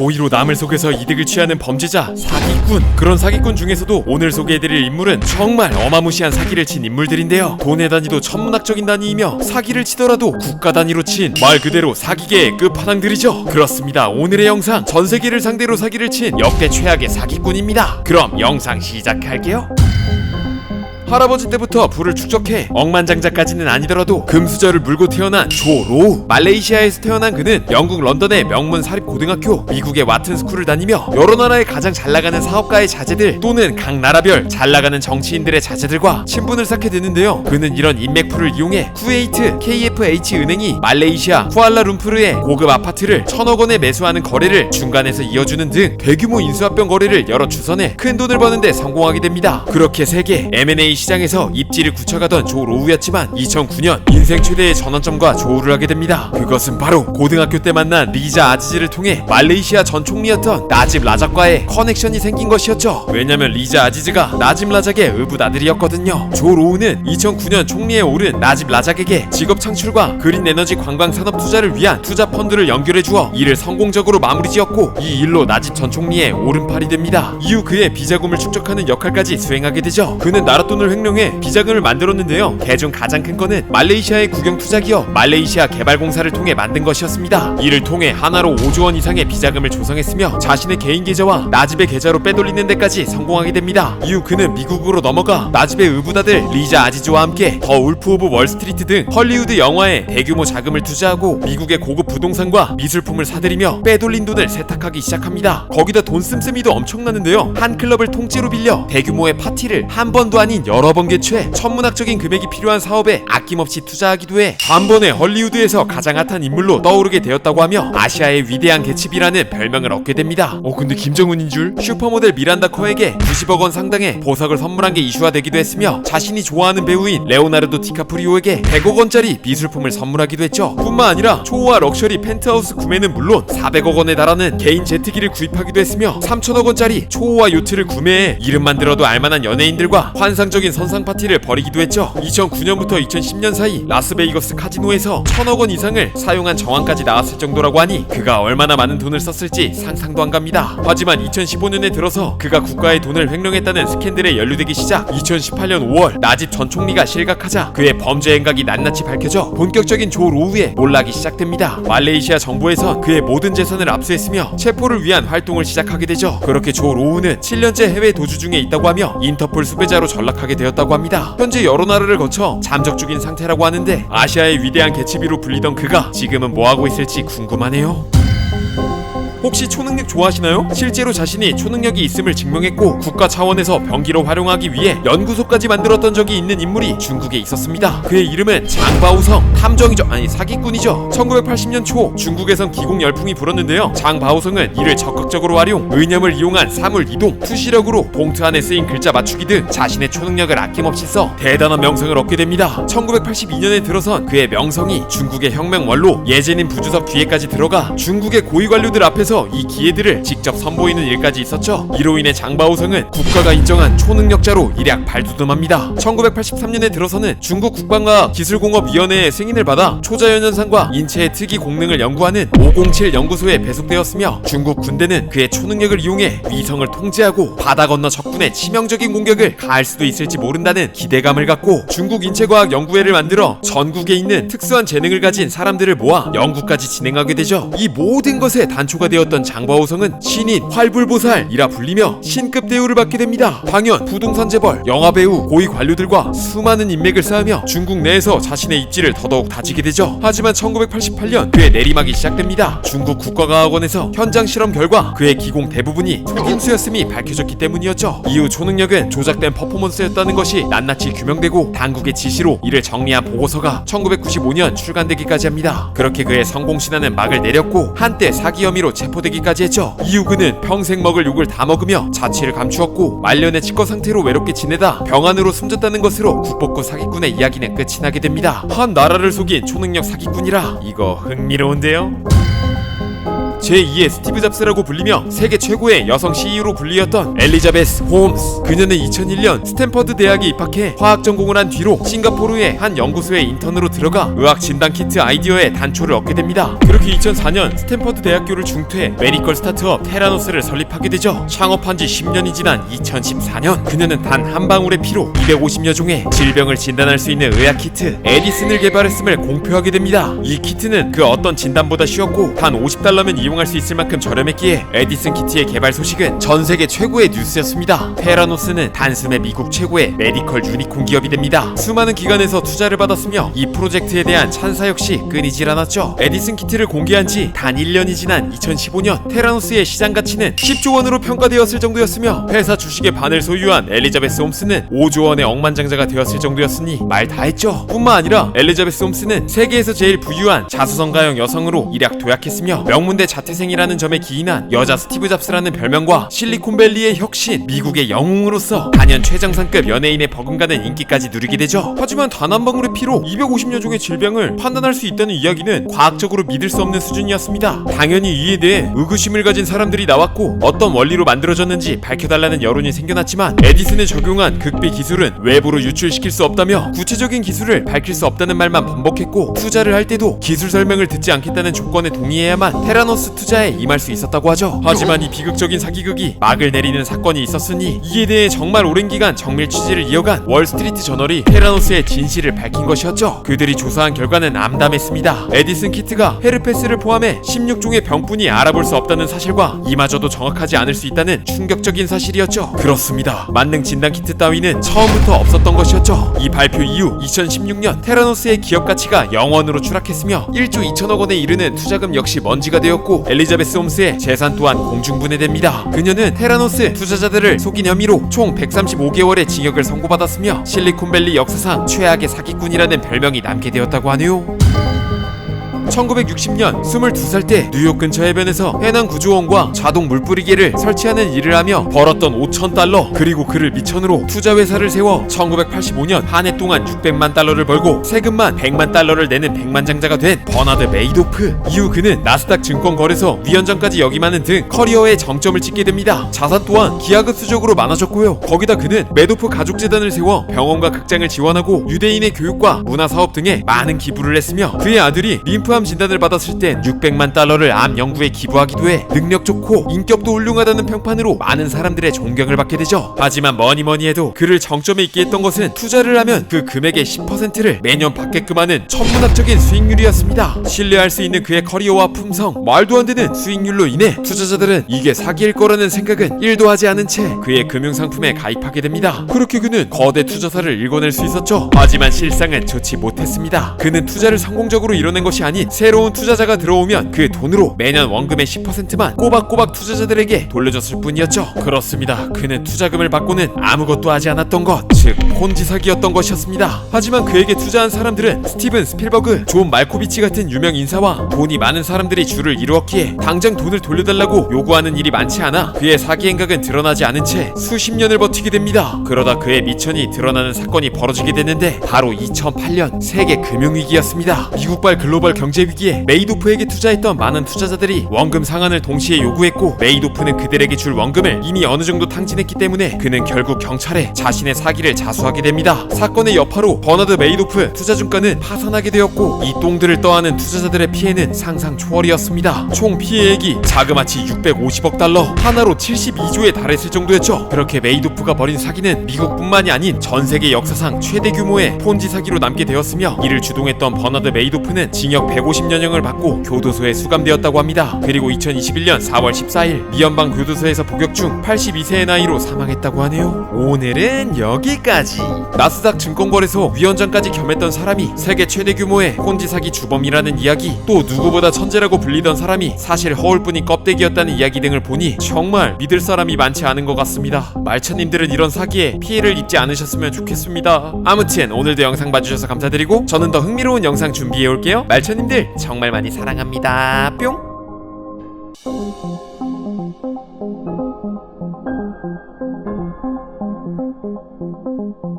고의로 남을 속여서 이득을 취하는 범죄자 사기꾼. 그런 사기꾼 중에서도 오늘 소개해드릴 인물은 정말 어마무시한 사기를 친 인물들인데요. 돈의 단위도 천문학적인 단위이며 사기를 치더라도 국가 단위로 친 말 그대로 사기계의 끝판왕들이죠. 그렇습니다. 오늘의 영상 전 세계를 상대로 사기를 친 역대 최악의 사기꾼입니다. 그럼 영상 시작할게요 할아버지 때부터 부를 축적해. 억만장자까지는 아니더라도 금수저를 물고 태어난 조로우 말레이시아에서 태어난 그는 영국 런던의 명문 사립고등학교 미국의 와튼 스쿨을 다니며 여러 나라의 가장 잘나가는 사업가의 자제들 또는 각 나라별 잘나가는 정치인들의 자제들과 친분을 쌓게 되는데요. 그는 이런 인맥풀을 이용해 쿠웨이트 KFH 은행이 말레이시아 쿠알라룸푸르의 고급 아파트를 천억 원에 매수하는 거래를 중간에서 이어주는 등 대규모 인수합병 거래를 여러 주선해 큰 돈을 버는데 성공하게 됩니다. 그렇게 세계 M&A 시장에서 입지를 굳혀가던 조 로우였지만 2009년 인생 최대의 전환점과 조우를 하게 됩니다. 그것은 바로 고등학교 때 만난 리자 아지즈를 통해 말레이시아 전 총리였던 나집 라작과의 커넥션이 생긴 것이었죠. 왜냐면 리자 아지즈가 나집 라작의 의붓 아들이었거든요. 조 로우는 2009년 총리에 오른 나집 라작에게 직업 창출과 그린 에너지 관광 산업 투자를 위한 투자 펀드를 연결해 주어 이를 성공적으로 마무리 지었고 이 일로 나집 전 총리의 오른팔이 됩니다. 이후 그의 비자금을 축적하는 역할까지 수행하게 되죠. 그는 나라 돈을 횡령해 비자금을 만들었는데요. 개중 가장 큰 거는 말레이시아 의 국영 투자 기업 말레이시아 개발공사를 통해 만든 것이었습니다. 이를 통해 하나로 5조 원 이상의 비자금을 조성했으며 자신의 개인 계좌와 나집의 계좌로 빼돌리는 데까지 성공하게 됩니다. 이후 그는 미국으로 넘어가 나집의 의붓아들 리자 아지즈와 함께 더 울프 오브 월스트리트 등 헐리우드 영화에 대규모 자금을 투자하고 미국의 고급 부동산과 미술품을 사들이며 빼돌린 돈을 세탁하기 시작합니다. 거기다 돈 씀씀이도 엄청나는데요. 한 클럽을 통째로 빌려 대규모의 파티를 한 번도 아닌 여러 번 개최 천문학적인 금액이 필요한 사업에 아낌없이 투자 하기도 해 단번에 헐리우드에서 가장 핫한 인물로 떠오르게 되었다고 하며 아시아의 위대한 개츠비라는 별명을 얻게 됩니다. 어 근데 김정은인 줄? 슈퍼모델 미란다 커에게 90억 원 상당의 보석을 선물한 게 이슈화 되기도 했으며 자신이 좋아하는 배우인 레오나르도 디카프리오에게 100억 원짜리 미술품을 선물하기도 했죠. 뿐만 아니라 초호화 럭셔리 펜트하우스 구매는 물론 400억 원에 달하는 개인 제트기를 구입하기도 했으며 3천억 원짜리 초호화 요트를 구매해 이름만 들어도 알만한 연예인들과 환상적인 선상 파티를 벌이기도 했죠. 2009년부터 2010년 사이 라스베이거스 카지노에서 천억 원 이상을 사용한 정황까지 나왔을 정도라고 하니 그가 얼마나 많은 돈을 썼을지 상상도 안 갑니다. 하지만 2015년에 들어서 그가 국가의 돈을 횡령했다는 스캔들에 연루되기 시작 2018년 5월 나집 전 총리가 실각하자 그의 범죄 행각이 낱낱이 밝혀져 본격적인 조 로우의 몰락이 시작됩니다. 말레이시아 정부에선 그의 모든 재산을 압수했으며 체포를 위한 활동을 시작하게 되죠. 그렇게 조 로우는 7년째 해외 도주 중에 있다고 하며 인터폴 수배자로 전락하게 되었다고 합니다. 현재 여러 나라를 거쳐 잠적 중인 상태라고 하는 데 아시아의 위대한 개츠비로 불리던 그가 지금은 뭐 하고 있을지 궁금하네요. 혹시 초능력 좋아하시나요? 실제로 자신이 초능력이 있음을 증명했고 국가 차원에서 병기로 활용하기 위해 연구소까지 만들었던 적이 있는 인물이 중국에 있었습니다. 그의 이름은 장바오성 탐정이죠 아니 사기꾼이죠. 1980년 초 중국에선 기공 열풍이 불었는데요. 장바오성은 이를 적극적으로 활용, 의념을 이용한 사물 이동, 투시력으로 봉투 안에 쓰인 글자 맞추기 등 자신의 초능력을 아낌없이 써 대단한 명성을 얻게 됩니다. 1982년에 들어선 그의 명성이 중국의 혁명 원로 예제닌 부주석 뒤에까지 들어가 중국의 고위 관료들 앞에서 이 기회들을 직접 선보이는 일까지 있었죠. 이로 인해 장바오성은 국가가 인정한 초능력자로 일약 발돋움합니다. 1983년에 들어서는 중국 국방과 기술공업위원회의 승인을 받아 초자연현상과 인체의 특이 공능을 연구하는 507 연구소에 배속되었으며 중국 군대는 그의 초능력을 이용해 위성을 통제하고 바다 건너 적군의 치명적인 공격을 가할 수도 있을지 모른다는 기대감을 갖고 중국 인체과학 연구회를 만들어 전국에 있는 특수한 재능을 가진 사람들을 모아 연구까지 진행하게 되죠. 이 모든 것의 단초가 되 었던 장바오성은 신인 활불보살이라 불리며 신급 대우를 받게 됩니다. 당연 부동산 재벌, 영화 배우, 고위 관료들과 수많은 인맥을 쌓으며 중국 내에서 자신의 입지를 더더욱 다지게 되죠. 하지만 1988년 그의 내리막이 시작됩니다. 중국 국가과학원에서 현장 실험 결과 그의 기공 대부분이 속임수였음이 밝혀졌기 때문이었죠. 이후 초능력은 조작된 퍼포먼스였다는 것이 낱낱이 규명되고 당국의 지시로 이를 정리한 보고서가 1995년 출간되기까지 합니다. 그렇게 그의 성공 신화는 막을 내렸고 한때 사기 혐의로 체포되기까지 했죠. 그는 평생 먹을 욕을 다 먹으며 자취를 감추었고 말년의 치과 상태로 외롭게 지내다 병안으로 숨졌다는 것으로 국법구 사기꾼의 이야기는 끝이 나게 됩니다. 한 나라를 속인 초능력 사기꾼이라 이거 흥미로운데요. 제2의 스티브 잡스라고 불리며 세계 최고의 여성 CEO로 불리었던 엘리자베스 홈스. 그녀는 2001년 스탠퍼드 대학에 입학해 화학 전공을 한 뒤로 싱가포르의 한 연구소에 인턴으로 들어가 의학 진단 키트 아이디어에 단초를 얻게 됩니다. 그렇게 2004년 스탠퍼드 대학교를 중퇴해 메디컬 스타트업 테라노스를 설립하게 되죠. 창업한 지 10년이 지난 2014년 그녀는 단 한 방울의 피로 250여 종의 질병을 진단할 수 있는 의학 키트 에디슨을 개발했음을 공표하게 됩니다. 이 키트는 그 어떤 진단보다 쉬웠고 단 50달러면 이 용할 수 있을 만큼 저렴했기에 에디슨 키트의 개발 소식은 전 세계 최고의 뉴스였습니다. 테라노스는 단숨에 미국 최고의 메디컬 유니콘 기업이 됩니다. 수많은 기관에서 투자를 받았으며 이 프로젝트에 대한 찬사 역시 끊이질 않았죠. 에디슨 키트를 공개한 지 단 1년이 지난 2015년 테라노스의 시장 가치는 10조 원으로 평가되었을 정도였으며 회사 주식의 반을 소유한 엘리자베스 홈스는 5조 원의 억만장자가 되었을 정도였으니 말 다했죠. 뿐만 아니라 엘리자베스 홈스는 세계에서 제일 부유한 자수성가형 여성으로 일약 도약했으며 명문대 자 퇴생이라는 점에 기인한 여자 스티브 잡스라는 별명과 실리콘밸리의 혁신, 미국의 영웅으로서 단연 최정상급 연예인의 버금가는 인기까지 누리게 되죠. 하지만 단 한 방울의 피로 250여 종의 질병을 판단할 수 있다는 이야기는 과학적으로 믿을 수 없는 수준이었습니다. 당연히 이에 대해 의구심을 가진 사람들이 나왔고 어떤 원리로 만들어졌는지 밝혀달라는 여론이 생겨났지만 에디슨에 적용한 극비 기술은 외부로 유출시킬 수 없다며 구체적인 기술을 밝힐 수 없다는 말만 반복했고 투자를 할 때도 기술 설명을 듣지 않겠다는 조건에 동의해야만 테라노스 투자에 임할 수 있었다고 하죠. 하지만 이 비극적인 사기극이 막을 내리는 사건이 있었으니 이에 대해 정말 오랜 기간 정밀 취재를 이어간 월스트리트 저널이 테라노스의 진실을 밝힌 것이었죠. 그들이 조사한 결과는 암담했습니다. 에디슨 키트가 헤르페스를 포함해 16종의 병뿐이 알아볼 수 없다는 사실과 이마저도 정확하지 않을 수 있다는 충격적인 사실이었죠. 그렇습니다. 만능 진단 키트 따위는 처음부터 없었던 것이었죠. 이 발표 이후 2016년 테라노스의 기업 가치가 0원으로 추락했으며 1조 2천억 원에 이르는 투자금 역시 먼지가 되었고 엘리자베스 홈스의 재산 또한 공중분해됩니다. 그녀는 테라노스 투자자들을 속인 혐의로 총 135개월의 징역을 선고받았으며 실리콘밸리 역사상 최악의 사기꾼이라는 별명이 남게 되었다고 하네요. 1960년 22살 때 뉴욕 근처 해변에서 해남 구조원과 자동 물뿌리개를 설치하는 일을 하며 벌었던 5천 달러 그리고 그를 미천으로 투자 회사를 세워 1985년 한 해 동안 600만 달러를 벌고 세금만 100만 달러를 내는 백만장자가 된 버나드 메이도프. 이후 그는 나스닥 증권 거래소 위원장까지 역임하는 등 커리어의 정점을 찍게 됩니다. 자산 또한 기하급수적으로 많아졌고요. 거기다 그는 메도프 가족재단을 세워 병원과 극장을 지원하고 유대인의 교육과 문화사업 등에 많은 기부를 했으며 그의 아들이 림프암 진단을 받았을 땐 600만 달러를 암 연구에 기부하기도 해 능력 좋고 인격도 훌륭하다는 평판으로 많은 사람들의 존경을 받게 되죠. 하지만 뭐니 뭐니 해도 그를 정점에 있게 했던 것은 투자를 하면 그 금액의 10%를 매년 받게끔 하는 천문학적인 수익률이었습니다. 신뢰할 수 있는 그의 커리어와 품성, 말도 안 되는 수익률로 인해 투자자들은 이게 사기일 거라는 생각은 1도 하지 않은 채 그의 금융상품에 가입하게 됩니다. 그렇게 그는 거대 투자사를 일궈낼 수 있었죠. 하지만 실상은 좋지 못했습니다. 그는 투자를 성공적으로 이뤄낸 것이 아닌 새로운 투자자가 들어오면 그 돈으로 매년 원금의 10%만 꼬박꼬박 투자자들에게 돌려줬을 뿐이었죠. 그렇습니다. 그는 투자금을 받고는 아무것도 하지 않았던 것, 즉 폰지 사기였던 것이었습니다. 하지만 그에게 투자한 사람들은 스티븐 스필버그, 존 말코비치 같은 유명 인사와 돈이 많은 사람들이 줄을 이루었기에 당장 돈을 돌려달라고 요구하는 일이 많지 않아 그의 사기 행각은 드러나지 않은 채 수십 년을 버티게 됩니다. 그러다 그의 미천이 드러나는 사건이 벌어지게 됐는데 바로 2008년 세계 금융위기였습니다. 미국발 글로벌 경제 위기에 메이도프에게 투자했던 많은 투자자들이 원금 상환을 동시에 요구했고 메이도프는 그들에게 줄 원금을 이미 어느 정도 탕진했기 때문에 그는 결국 경찰에 자신의 사기를 자수하게 됩니다. 사건의 여파로 버나드 메이도프 투자증권은 파산하게 되었고 이 똥들을 떠하는 투자자들의 피해는 상상 초월이었습니다. 총 피해액이 자그마치 650억 달러, 하나로 72조에 달했을 정도였죠. 그렇게 메이도프가 벌인 사기는 미국뿐만이 아닌 전 세계 역사상 최대 규모의 폰지 사기로 남게 되었으며 이를 주동했던 버나드 메이도프는 징역 150년형을 받고 교도소에 수감되었다고 합니다. 그리고 2021년 4월 14일 미연방 교도소에서 복역 중 82세의 나이로 사망했다고 하네요. 오늘은 여기까지. 나스닥 증권거래소 위원장까지 겸했던 사람이 세계 최대 규모의 폰지 사기 주범이라는 이야기, 또 누구보다 천재라고 불리던 사람이 사실 허울뿐인 껍데기였다는 이야기 등을 보니 정말 믿을 사람이 많지 않은 것 같습니다. 말차님들은 이런 사기에 피해를 입지 않으셨으면 좋겠습니다. 아무튼 오늘도 영상 봐주셔서 감사드리고 저는 더 흥미로운 영상 준비해 올게요. 말차님 들 정말 많이 사랑합니다. 뿅.